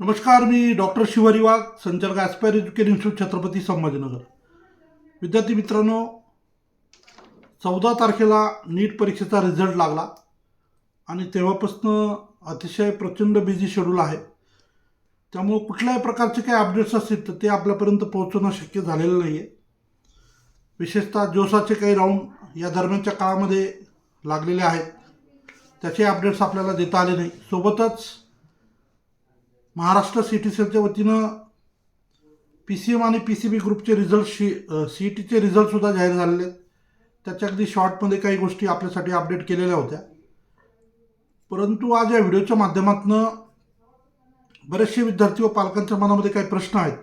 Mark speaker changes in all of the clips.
Speaker 1: नमस्कार मी डॉक्टर शिवारी वाघ संचालक aspire education institute Chhatrapati Sambhajinagar. विद्यार्थी मित्रांनो चौदा तारखेला नीट परीक्षेचा रिझल्ट लागला आणि तेव्हापासून अतिशय प्रचंड बिझी शेड्यूल आहे. त्यामुळं कुठल्याही प्रकारचे काही अपडेट्स असतील तर ते आपल्यापर्यंत पोहोचवणं शक्य झालेलं नाही आहे विशेषतः जोसाचे काही राऊंड या दरम्यानच्या काळामध्ये लागलेले आहेत. त्याचे अपडेट्स आपल्याला देता आले नाही. सोबतच महाराष्ट्र सी टी सेलच्या वतीनं पी सी एम आणि पी सी बी ग्रुपचे रिझल्ट शी सी ई टीचे रिझल्टसुद्धा जाहीर झालेले आहेत. त्याच्या अगदी शॉर्टमध्ये काही गोष्टी आपल्यासाठी अपडेट केलेल्या होत्या. परंतु आज या व्हिडिओच्या माध्यमातून बरेचसे विद्यार्थी व पालकांच्या मनामध्ये काही प्रश्न आहेत.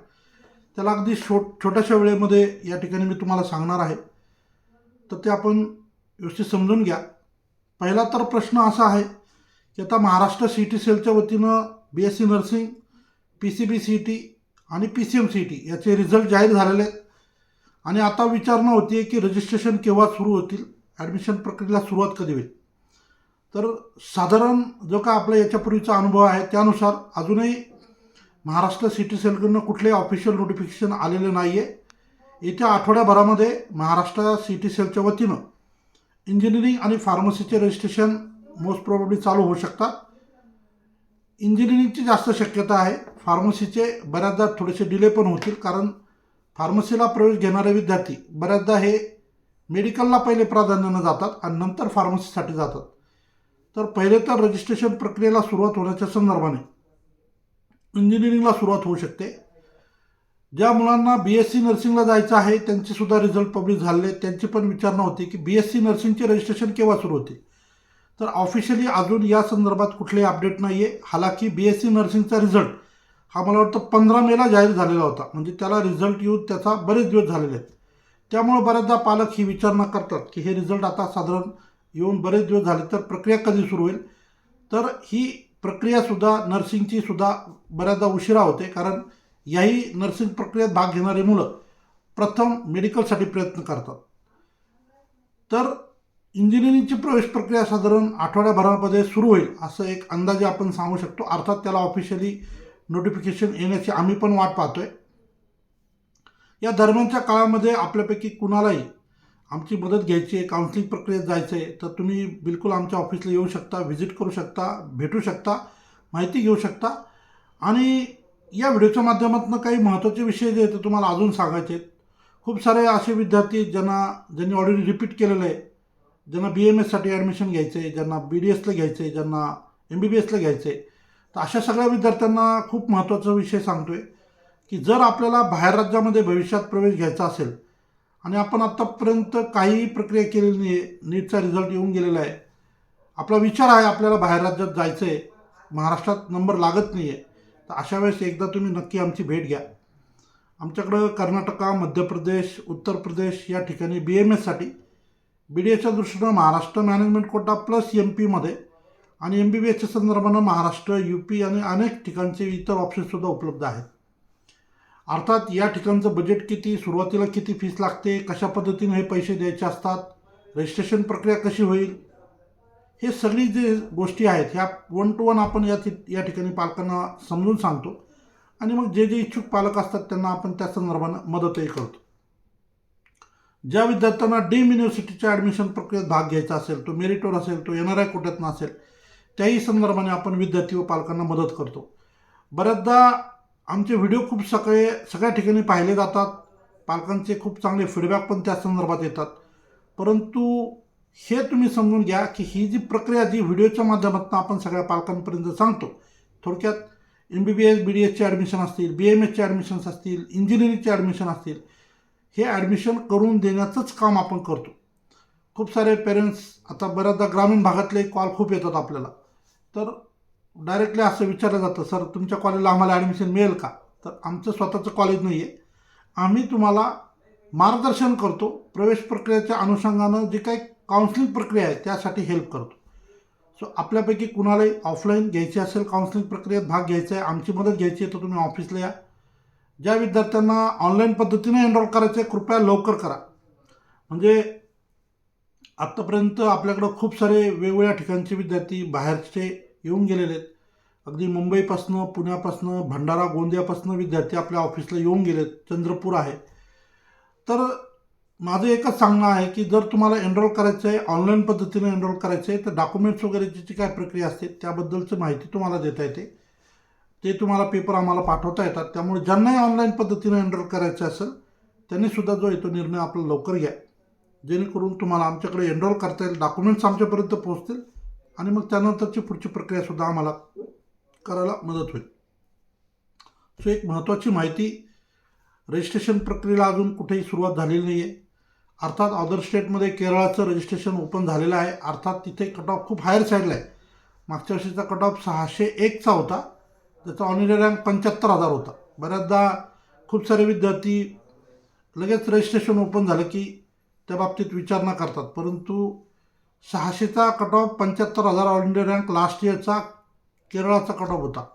Speaker 1: त्याला अगदी छो छोट्याशा वेळेमध्ये या ठिकाणी मी तुम्हाला सांगणार आहे. तर ते आपण व्यवस्थित समजून घ्या. पहिला तर प्रश्न असा आहे की आता महाराष्ट्र सी टी सेलच्या वतीनं B S C nursing P C B C T आणि P C M C T याचे रिझल्ट जाहीर झालेले आहेत. आणि आता विचारणा होती आहे की रजिस्ट्रेशन केव्हा सुरू होतील? ॲडमिशन प्रक्रियेला सुरुवात कधी होईल? तर साधारण जो का आपला याच्यापूर्वीचा अनुभव आहे त्यानुसार अजूनही महाराष्ट्र सिटी सेलकडनं कुठले ऑफिशियल नोटिफिकेशन आलेलं नाही आहे येत्या आठवड्याभरामध्ये महाराष्ट्र सी टी सेलच्या वतीनं इंजिनिअरिंग आणि फार्मसीचे रजिस्ट्रेशन मोस्ट प्रॉब्ली चालू होऊ शकतात. इंजिनिअरिंगची जास्त शक्यता आहे. फार्मसीचे बऱ्याचदा थोडेसे डिले पण होतील कारण फार्मसीला प्रवेश घेणारे विद्यार्थी बऱ्याचदा हे मेडिकलला पहिले प्राधान्यानं जातात आणि नंतर फार्मसीसाठी जातात. तर पहिले तर रजिस्ट्रेशन प्रक्रियेला सुरुवात होण्याच्या संदर्भाने इंजिनिअरिंगला सुरुवात होऊ शकते. ज्या मुलांना बी एस सी नर्सिंगला जायचं आहे त्यांचे सुद्धा रिझल्ट पब्लिश झाले. त्यांची पण विचारणा होती की बी एस सी नर्सिंगचे रजिस्ट्रेशन केव्हा सुरू होते? तर ऑफिशियली अजून या संदर्भात कुठलेही अपडेट नाही आहे हालाकी बी एस सी नर्सिंगचा रिझल्ट हा मला वाटतं पंधरा मेला जाहीर झालेला होता. म्हणजे त्याला रिझल्ट येऊन त्याचा बरेच दिवस झालेले आहेत. त्यामुळे बऱ्याचदा पालक ही विचारणा करतात की हे रिझल्ट आता साधारण येऊन बरेच दिवस झाले तर प्रक्रिया कधी सुरू होईल? तर ही प्रक्रियासुद्धा नर्सिंगची सुद्धा बऱ्याचदा उशिरा होते. कारण याही नर्सिंग प्रक्रियेत भाग घेणारी मुलं प्रथम मेडिकलसाठी प्रयत्न करतात. तर इंजिनिअरिंगची प्रवेश प्रक्रिया साधारण आठवड्याभरामध्ये सुरू होईल असं एक अंदाजे आपण सांगू शकतो. अर्थात त्याला ऑफिशियली नोटिफिकेशन येण्याची आम्ही पण वाट पाहतोय. या दरम्यानच्या काळामध्ये आपल्यापैकी कुणालाही आमची मदत घ्यायची आहे काउन्सिलिंग प्रक्रियेत जायचं आहे तर तुम्ही बिलकुल आमच्या ऑफिसला येऊ शकता व्हिजिट करू शकता भेटू शकता माहिती घेऊ शकता. आणि या व्हिडिओच्या माध्यमातून काही महत्त्वाचे विषय जे आहेत ते तुम्हाला अजून सांगायचे आहेत. खूप सारे असे विद्यार्थी ज्यांना ज्यांनी ऑलरेडी रिपीट केलेलं आहे ज्यांना बी एम एससाठी ॲडमिशन घ्यायचं आहे ज्यांना बी डी एसला घ्यायचं आहे ज्यांना एम बी बी एसला घ्यायचं आहे तर अशा सगळ्या विद्यार्थ्यांना खूप महत्त्वाचा विषय सांगतो आहे की जर आपल्याला बाहेर राज्यामध्ये भविष्यात प्रवेश घ्यायचा असेल आणि आपण आत्तापर्यंत काही प्रक्रिया केलेली नाही आहे नीटचा रिझल्ट येऊन गेलेला आहे आपला विचार आहे आपल्याला बाहेर राज्यात जायचं आहे महाराष्ट्रात नंबर लागत नाही आहे तर अशा वेळेस एकदा तुम्ही नक्की आमची भेट घ्या. आमच्याकडं कर्नाटका मध्य प्रदेश उत्तर प्रदेश या ठिकाणी बी एम एससाठी बी डी एसच्या दृष्टीनं Maharashtra management quota plus M पीमध्ये आणि एम बी बी एसच्या संदर्भानं महाराष्ट्र यू पी आणि अनेक ठिकाणचे इतर ऑप्शन्ससुद्धा उपलब्ध आहेत. अर्थात या ठिकाणचं बजेट किती सुरुवातीला किती फीस लागते कशा पद्धतीने हे पैसे द्यायचे असतात रजिस्ट्रेशन प्रक्रिया कशी होईल हे सगळी जे गोष्टी आहेत ह्या वन टू वन आपण या या ठिकाणी पालकांना समजून सांगतो. आणि मग जे जे इच्छुक पालक असतात त्यांना आपण त्या संदर्भानं मदतही करतो. ज्या विद्यार्थ्यांना डीम युनिव्हर्सिटीच्या ॲडमिशन प्रक्रियेत भाग घ्यायचा असेल तो मेरिटवर असेल तो एन आर आय कोट्यातनं असेल त्याही संदर्भाने आपण विद्यार्थी व पालकांना मदत करतो. बऱ्याचदा आमचे व्हिडिओ खूप सगळे सगळ्या ठिकाणी पाहिले जातात. पालकांचे खूप चांगले फीडबॅक पण त्या संदर्भात येतात. परंतु हे तुम्ही समजून घ्या की ही जी प्रक्रिया जी व्हिडिओच्या माध्यमातून आपण सगळ्या पालकांपर्यंत सांगतो थोडक्यात M B B S B D एसचे ॲडमिशन असतील बी एम एसचे ॲडमिशन्स असतील इंजिनिअरिंगचे ॲडमिशन असतील हे ॲडमिशन करून देण्याचंच काम आपण करतो. खूप सारे पेरेंट्स आता बऱ्याचदा ग्रामीण भागातले कॉल खूप येतात आपल्याला. तर डायरेक्टली असं विचारलं जातं सर तुमच्या कॉलेजला आम्हाला ॲडमिशन मिळेल का? तर आमचं स्वतःचं कॉलेज नाही आहे आम्ही तुम्हाला मार्गदर्शन करतो प्रवेश प्रक्रियेच्या अनुषंगानं जे काही काउन्सिलिंग प्रक्रिया आहे त्यासाठी हेल्प करतो. सो आपल्यापैकी कुणालाही ऑफलाईन घ्यायची असेल काउन्सिलिंग प्रक्रियेत भाग घ्यायचा आहे आमची मदत घ्यायची आहे तर तुम्ही ऑफिसला या. ज्या विद्यार्थ्यांना ऑनलाईन पद्धतीने एनरोल करायचं आहे कृपया लवकर करा. म्हणजे आत्तापर्यंत आपल्याकडं खूप सारे वेगवेगळ्या ठिकाणचे विद्यार्थी बाहेरचे येऊन गेलेले आहेत. अगदी मुंबईपासनं पुण्यापासनं भंडारा गोंदियापासनं विद्यार्थी आपल्या ऑफिसला येऊन गेले चंद्रपूर आहे. तर माझं एकच सांगणं आहे की जर तुम्हाला एनरोल करायचं आहे ऑनलाईन पद्धतीने एनरोल करायचं आहे तर डॉक्युमेंट्स वगैरेची जी काय प्रक्रिया असते त्याबद्दलची माहिती तुम्हाला देता येते. ते तुम्हाला पेपर आम्हाला पाठवता येतात. त्यामुळे ज्यांनाही ऑनलाईन पद्धतीने एनरोल करायचं असेल त्यांनीसुद्धा जो आहे तो निर्णय आपला लवकर घ्या. जेणेकरून तुम्हाला आमच्याकडे एनरोल करता येईल डॉक्युमेंट्स आमच्यापर्यंत पोहोचतील आणि मग त्यानंतरची पुढची प्रक्रियासुद्धा आम्हाला करायला मदत होईल. सो एक महत्त्वाची माहिती रजिस्ट्रेशन प्रक्रियेला अजून कुठेही सुरुवात झालेली नाही आहे अर्थात अदर स्टेटमध्ये केरळाचं रजिस्ट्रेशन ओपन झालेलं आहे. अर्थात तिथे कट ऑफ खूप हायर साईडला आहे. मागच्या वर्षीचा कट ऑफ सहाशे एकचा होता. त्याचा ऑनरी रँक पंच्याहत्तर हजार होता. बऱ्याचदा खूप सारे विद्यार्थी लगेच रजिस्ट्रेशन ओपन झालं की त्या बाबतीत विचारणा करतात. परंतु सहाशेचा कट ऑफ पंच्याहत्तर हजार ऑल इंडिया रँक लास्ट इयरचा केरळाचा कट ऑफ होता.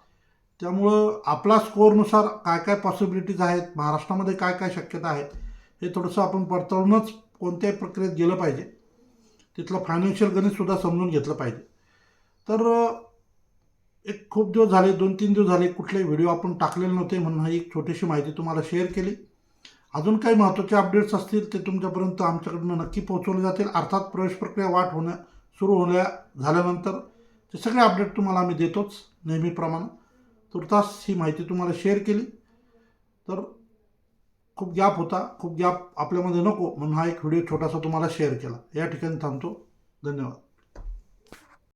Speaker 1: त्यामुळं आपला स्कोअरनुसार काय काय पॉसिबिलिटीज आहेत महाराष्ट्रामध्ये काय काय शक्यता आहेत हे थोडंसं आपण पडताळूनच कोणत्याही प्रक्रियेत गेलं पाहिजे. तिथलं फायनान्शियल गणितसुद्धा समजून घेतलं पाहिजे. तर एक खूप दिवस झाले दोन तीन दिवस झाले कुठलेही व्हिडिओ आपण टाकलेले नव्हते म्हणून ही एक छोटीशी माहिती तुम्हाला शेअर केली. अजून काही महत्त्वाचे अपडेट्स असतील ते तुमच्यापर्यंत आमच्याकडनं नक्की पोहोचवले जातील. अर्थात प्रवेश प्रक्रिया वाट होण्या सुरू होण्या झाल्यानंतर ते सगळे अपडेट तुम्हाला आम्ही देतोच नेहमीप्रमाणे. तुर्तास ही माहिती तुम्हाला शेअर केली. तर खूप गॅप होता खूप गॅप आपल्यामध्ये नको म्हणून हा एक व्हिडिओ छोटासा तुम्हाला शेअर केला. या ठिकाणी थांबतो. धन्यवाद.